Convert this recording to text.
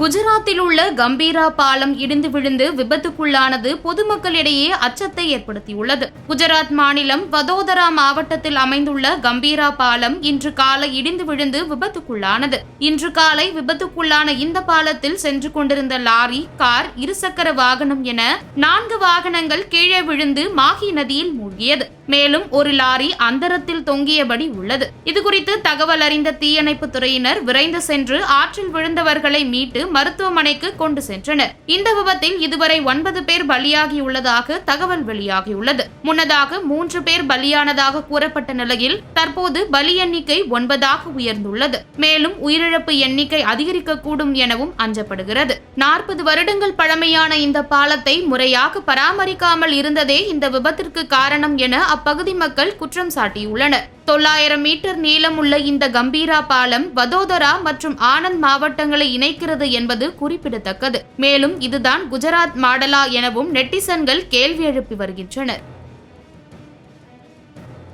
குஜராத்தில் உள்ள கம்பீரா பாலம் இடிந்து விழுந்து விபத்துக்குள்ளானது பொதுமக்களிடையே அச்சத்தை ஏற்படுத்தியுள்ளது. குஜராத் மாநிலம் வதோதரா மாவட்டத்தில் அமைந்துள்ள கம்பீரா பாலம் இன்று காலை இடிந்து விழுந்து விபத்துக்குள்ளானது. இன்று காலை விபத்துக்குள்ளான இந்த பாலத்தில் சென்று கொண்டிருந்த லாரி கார் இருசக்கர வாகனம் என நான்கு வாகனங்கள் கீழே விழுந்து மாகி நதியில் மூழ்கியது. மேலும் ஒரு லாரி அந்தரத்தில் தொங்கியபடி உள்ளது. இதுகுறித்து தகவல் அறிந்த தீயணைப்பு துறையினர் விரைந்து சென்று ஆற்றில் விழுந்தவர்களை மீட்டு மருத்துவமனைக்கு கொண்டு சென்றனர். இந்த விபத்தில் இதுவரை ஒன்பது பேர் பலியாகியுள்ளதாக தகவல் வெளியாகியுள்ளது. முன்னதாக மூன்று பேர் பலியானதாக கூறப்பட்ட நிலையில் தற்போது பலி எண்ணிக்கை ஒன்பதாக உயர்ந்துள்ளது. மேலும் உயிரிழப்பு எண்ணிக்கை அதிகரிக்கக்கூடும் எனவும் அஞ்சப்படுகிறது. நாற்பது வருடங்கள் பழமையான இந்த பாலத்தை முறையாக பராமரிக்காமல் இருந்ததே இந்த விபத்திற்கு காரணம் என அப்பகுதி மக்கள் குற்றம் சாட்டியுள்ளனர். தொள்ளாயிரம் மீட்டர் நீளமுள்ள இந்த கம்பீரா பாலம் வதோதரா மற்றும் ஆனந்த் மாவட்டங்களை இணைக்கிறது என்பது குறிப்பிடத்தக்கது. மேலும் இதுதான் குஜராத் மாடலா எனவும் நெட்டிசன்கள் கேள்வி எழுப்பி வருகின்றனர்.